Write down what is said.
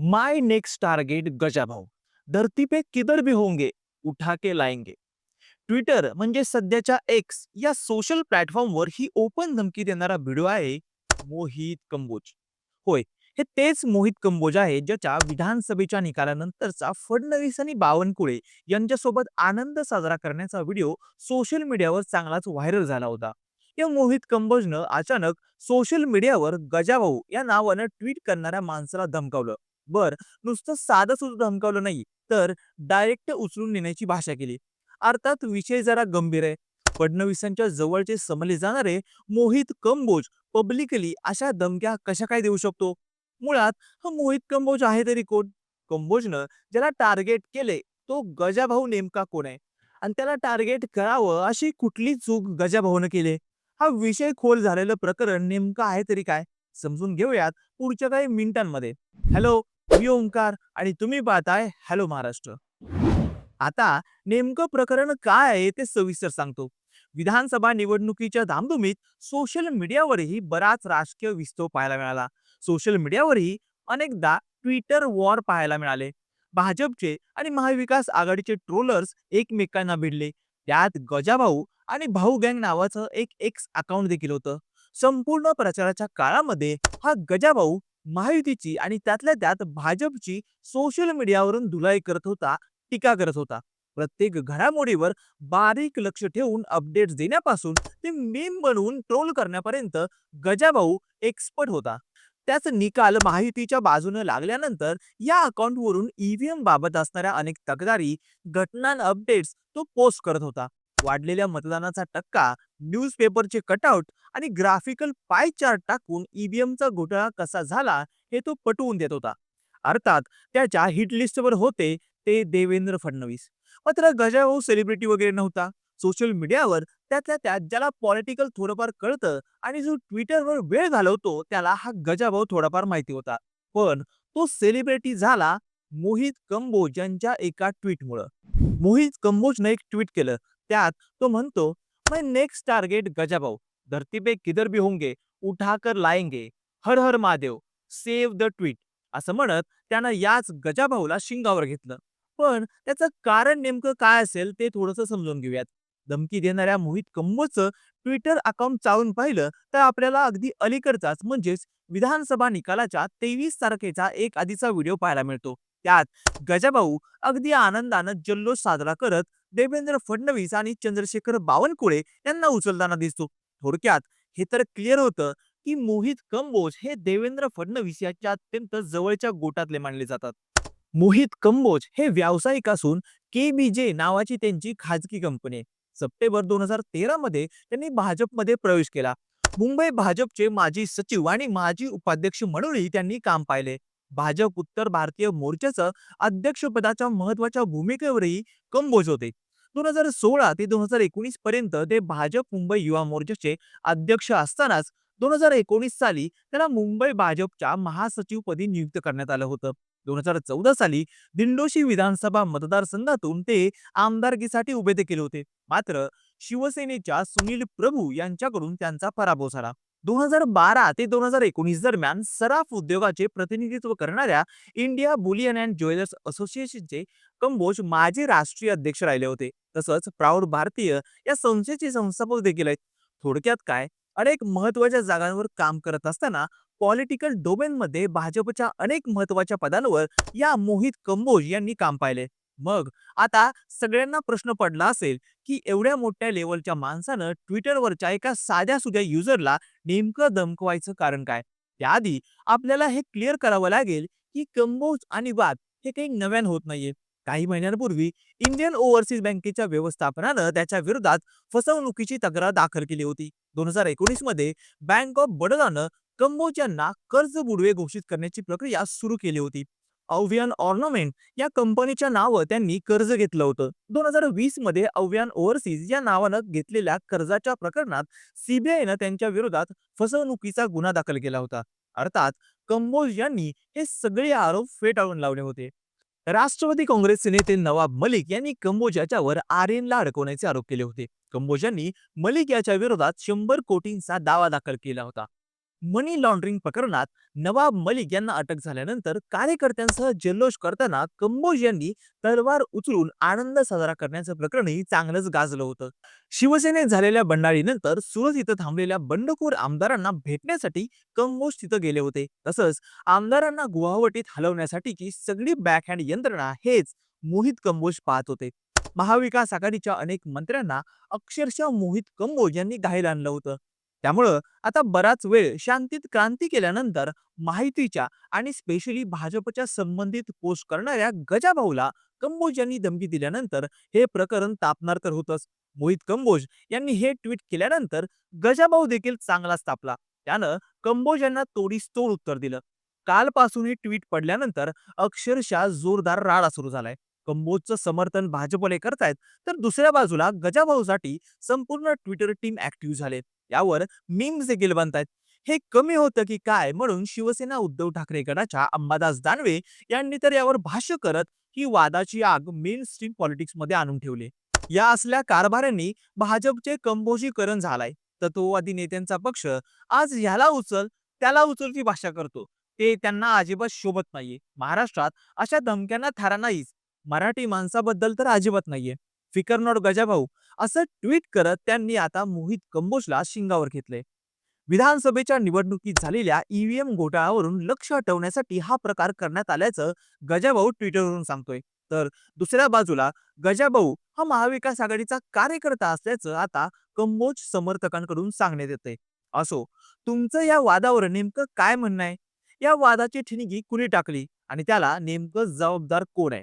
माय next target Gajabhau. धरती पे किधर भी होंगे उठा के लाएंगे. ट्विटर म्हणजे सध्याच्या एक्स या सोशल प्लॅटफॉर्मवर ही ओपन धमकी देणारा व्हिडिओ आहे मोहित कंबोज. होय हे तेच मोहित कंबोज आहे ज्याच्या विधानसभेच्या निकालानंतरचा फडणवीस आणि बावनकुळे यांच्यासोबत आनंद साजरा करण्याचा व्हिडिओ सोशल मीडियावर चांगलाच व्हायरल झाला होता. या मोहित कंबोजनं अचानक सोशल मीडियावर गजाभाऊ या नावानं ट्विट करणाऱ्या माणसाला धमकावलं. बर नुसतं साधं सुद्धा धमकावलं नाही तर डायरेक्ट उचलून नेण्याची भाषा केली. अर्थात विषय जरा गंभीर आहे. फडणवीसांच्या जवळचे समजले जाणारे मोहित कंबोज पब्लिकली अशा धमक्या कशा काय देऊ शकतो? मुळात हा मोहित कंबोज आहे तरी कोण? कंबोजनं ज्याला टार्गेट केले तो गजाभाऊ नेमका कोण आहे? आणि त्याला टार्गेट करावं अशी कुठली चूक गजाभाऊनं केली? हा विषय खोल झालेलं प्रकरण नेमकं आहे तरी काय? समजून घेऊयात पुढच्या काही मिनिटांमध्ये. हॅलो मी ओंकार आणि तुम्ही पाहताय हॅलो महाराष्ट्र. आता नेमकं प्रकरण काय आहे ते सविस्तर सांगतो. विधानसभा निवडणुकीच्या धामधुमीत सोशल मीडियावरही बराच राजकीय विस्तव पाहायला मिळाला. सोशल मीडियावरही अनेकदा ट्विटर वॉर पाहायला मिळाले. भाजपचे आणि महाविकास आघाडीचे ट्रोलर्स एकमेकांना भिडले. त्यात गजाभाऊ आणि भाऊ गँग नावाचं एक एक्स अकाउंट देखील होतं. संपूर्ण प्रचाराच्या काळामध्ये हा गजाभाऊ महायुतीची आणि त्यातल्या त्यात भाजपची सोशल मीडियावरून धुलाई करत होता टीका करत होता. प्रत्येक घडामोडीवर बारीक लक्ष ठेवून अपडेट्स देण्यापासून ते मेम बनवून ट्रोल करण्यापर्यंत गजाभाऊ एक्सपर्ट होता. त्याच निकाल महायुतीच्या बाजूने लागल्यानंतर या अकाउंटवरून ईव्हीएम बाबत असणाऱ्या अनेक तक्रारी घटना अपडेट्स तो पोस्ट करत होता. वाढलेल्या मतदानाचा टक्का न्यूज पेपरचे कटआउट आणि ग्राफिकल पाय चार्ट टाकून ईव्हीएमचा घोटाळा कसा झाला हे तो पटवून देत होता. अर्थात त्याच्या हिट लिस्टवर होते ते देवेंद्र फडणवीस. मात्र गजाभाऊ सेलिब्रिटी वगैरे नव्हता. सोशल मीडियावर त्यातल्या त्यात ज्याला पॉलिटिकल थोडंफार कळतं आणि जो ट्विटरवर वेळ घालवतो त्याला हा गजाभाऊ थोडाफार माहिती होता. पण तो सेलिब्रिटी झाला मोहित कंबोज यांच्या एका ट्विटमुळं मोहित कंबोजनं एक ट्विट केलं. त्यात तो म्हणतो मैं नेक्स्ट टार्गेट गजाभाऊ धरती पे किधर भी होंगे उठाकर लाएंगे. हर हर महादेव सेव्ह द ट्विट असं म्हणत त्यानं याच गजाभाऊला शिंगावर घेतलं. पण त्याचं कारण नेमकं काय असेल ते थोडंसं समजून घेऊयात. धमकी देणाऱ्या मोहित कंबोचं ट्विटर अकाउंट चालून पाहिलं तर आपल्याला अगदी अलीकडचाच म्हणजेच विधानसभा निकालाच्या तेवीस तारखेचा एक आधीचा व्हिडिओ पाहायला मिळतो. त्यात गजाभाऊ अगदी आनंदानं जल्लोष साजरा करत देवेंद्र फडणवीस आणि चंद्रशेखर बावनकुळे यांना उचलताना दिसतो. थोडक्यात हे तर क्लिअर होतं की मोहित कंबोज हे देवेंद्र फडणवीस यांच्या अत्यंत जवळच्या गोटातले मानले जातात. मोहित कंबोज हे व्यावसायिक असून के बी जे नावाची त्यांची खाजगी कंपनी आहे. सप्टेंबर दोन हजार तेरा मध्ये त्यांनी भाजपमध्ये प्रवेश केला. मुंबई भाजपचे माजी सचिव आणि माजी उपाध्यक्ष म्हणूनही त्यांनी काम पाहिले. भाजप उत्तर भारतीय मोर्चाचं अध्यक्षपदाच्या महत्त्वाच्या भूमिकेवरही कंबोज होते. दोन हजार सोळा ते दोन हजार एकोणीस पर्यंत ते भाजप मुंबई युवा मोर्चाचे अध्यक्ष असतानाच दोन हजार एकोणीस साली त्याला मुंबई भाजपच्या महासचिवपदी नियुक्त करण्यात आलं होतं. दोन हजार चौदा साली दिंडोशी विधानसभा मतदारसंघातून ते आमदारकीसाठी उभे केले होते. मात्र शिवसेनेच्या सुनील प्रभू यांच्याकडून त्यांचा पराभव झाला. दोन हजार बारा ते दोन हजार एकोणीस दरम्यान सराफ उद्योगाचे प्रतिनिधित्व करणाऱ्या इंडिया बुलियन अँड ज्वेलर्स असोसिएशनचे कंबोज माजी राष्ट्रीय अध्यक्ष राहिले होते. तसंच प्राऊड भारतीय या संस्थेचे संस्थापक देखील आहेत. थोडक्यात काय? अनेक महत्त्वाच्या जागांवर काम करत असताना पॉलिटिकल डोमेनमध्ये भाजपच्या अनेक महत्त्वाच्या पदांवर या मोहित कंबोज यांनी काम पाहिले. मग आता सगळ्यांना प्रश्न पडला असेल की एवढ्या मोठ्या लेवलच्या माणसानं ट्विटरवरच्या एका साध्या सुध्या युजरला नेमकं धमकवायचं कारण काय? त्याआधी आपल्याला हे क्लिअर करावं लागेल की कंबोज आणि वाद हे काही नव्यान होत नाहीये. काही महिन्यांपूर्वी इंडियन ओव्हरसीज बँकेच्या व्यवस्थापनानं त्याच्या विरोधात फसवणुकीची तक्रार दाखल केली होती. दोन हजार एकोणीसमध्ये बँक ऑफ बडोदानं कंबोज यांना कर्ज बुडवे घोषित करण्याची प्रक्रिया सुरू केली होती. अव्यान ऑर्नामेंट या कंपनीच्या नावं त्यांनी कर्ज घेतलं होतं. दोन हजार वीसमध्ये अव्यान ओव्हरसीज या नावानं घेतलेल्या कर्जाच्या प्रकरणात सीबीआयनं त्यांच्या विरोधात फसवणुकीचा गुन्हा दाखल केला होता. अर्थात कंबोज यांनी हे सगळे आरोप फेटाळून लावले होते. राष्ट्रवादी काँग्रेसचे नेते नवाब मलिक यांनी कंबोज याच्यावर आर्यनला अडकवण्याचे आरोप केले होते. कंबोज यांनी मलिक याच्या विरोधात शंभर कोटींचा दावा दाखल केला होता. मनी लॉन्ड्रिंग प्रकरणात नवाब मलिक यांना अटक झाल्यानंतर कार्यकर्त्यांसह जल्लोष करताना कंबोज यांनी तलवार उचलून आनंद साजरा करण्याचं प्रकरणही चांगलंच गाजलं होतं. शिवसेनेत झालेल्या बंडाळीनंतर सुरत इथं थांबलेल्या बंडखोर आमदारांना भेटण्यासाठी कंबोज तिथं गेले होते. तसंच आमदारांना गुवाहाटीत हलवण्यासाठीची सगळी बॅकहँड यंत्रणा हेच मोहित कंबोज पाहत होते. महाविकास आघाडीच्या अनेक मंत्र्यांना अक्षरशः मोहित कंबोज यांनी घाईल आणलं होतं. त्यामुळं आता बराच वेळ शांतीत क्रांती केल्यानंतर माहितीच्या आणि स्पेशली भाजपच्या संबंधित पोस्ट करणाऱ्या गजाभाऊला कंबोज यांनी धमकी दिल्यानंतर हे प्रकरण तापणार तर होतच. मोहित कंबोज यांनी हे ट्विट केल्यानंतर गजाभाऊ देखील चांगलाच तापला. त्यानं कंबोज यांना तोडीस तोड उत्तर दिलं. कालपासून हे ट्विट पडल्यानंतर अक्षरशः जोरदार राडा सुरू झालाय. कंबोजचं समर्थन भाजपले करतायत तर दुसऱ्या बाजूला गजाभाऊसाठी संपूर्ण ट्विटर टीम ऍक्टिव्ह झालेत. यावर मीम्स देखील बनतायत. हे कमी होतं की काय? म्हणून शिवसेना उद्धव ठाकरे गटाच्या अंबादास दानवे यांनी तर यावर भाष्य करत ही वादाची आग मेन स्ट्रीम पॉलिटिक्समध्ये आणून ठेवली. या असल्या कारभाऱ्यांनी भाजपचे कंबोजीकरण झालाय. तत्ववादी नेत्यांचा पक्ष आज ह्याला उचल त्याला उचलची भाषा करतो. ते त्यांना अजिबात शोभत नाहीये. महाराष्ट्रात अशा धमक्यांना थारा नाहीच. मराठी माणसाबद्दल तर अजिबात नाहीये. फिकर नॉट गजाभाऊ असं ट्विट करत त्यांनी आता मोहित कंबोजला शिंगावर घेतले. विधानसभेच्या निवडणुकीत झालेल्या ईव्हीएम घोटाळ्यावरून लक्ष हटवण्यासाठी हा प्रकार करण्यात आल्याचं गजाभाऊ ट्विटरवरून सांगतोय. तर दुसऱ्या बाजूला गजाभाऊ हा महाविकास आघाडीचा कार्यकर्ता असल्याचं आता कंबोज समर्थकांकडून सांगण्यात येते असो तुमचं या वादावर नेमकं काय म्हणणं आहे? या वादाची ठिणगी कुणी टाकली? आणि त्याला नेमकं जबाबदार कोण आहे?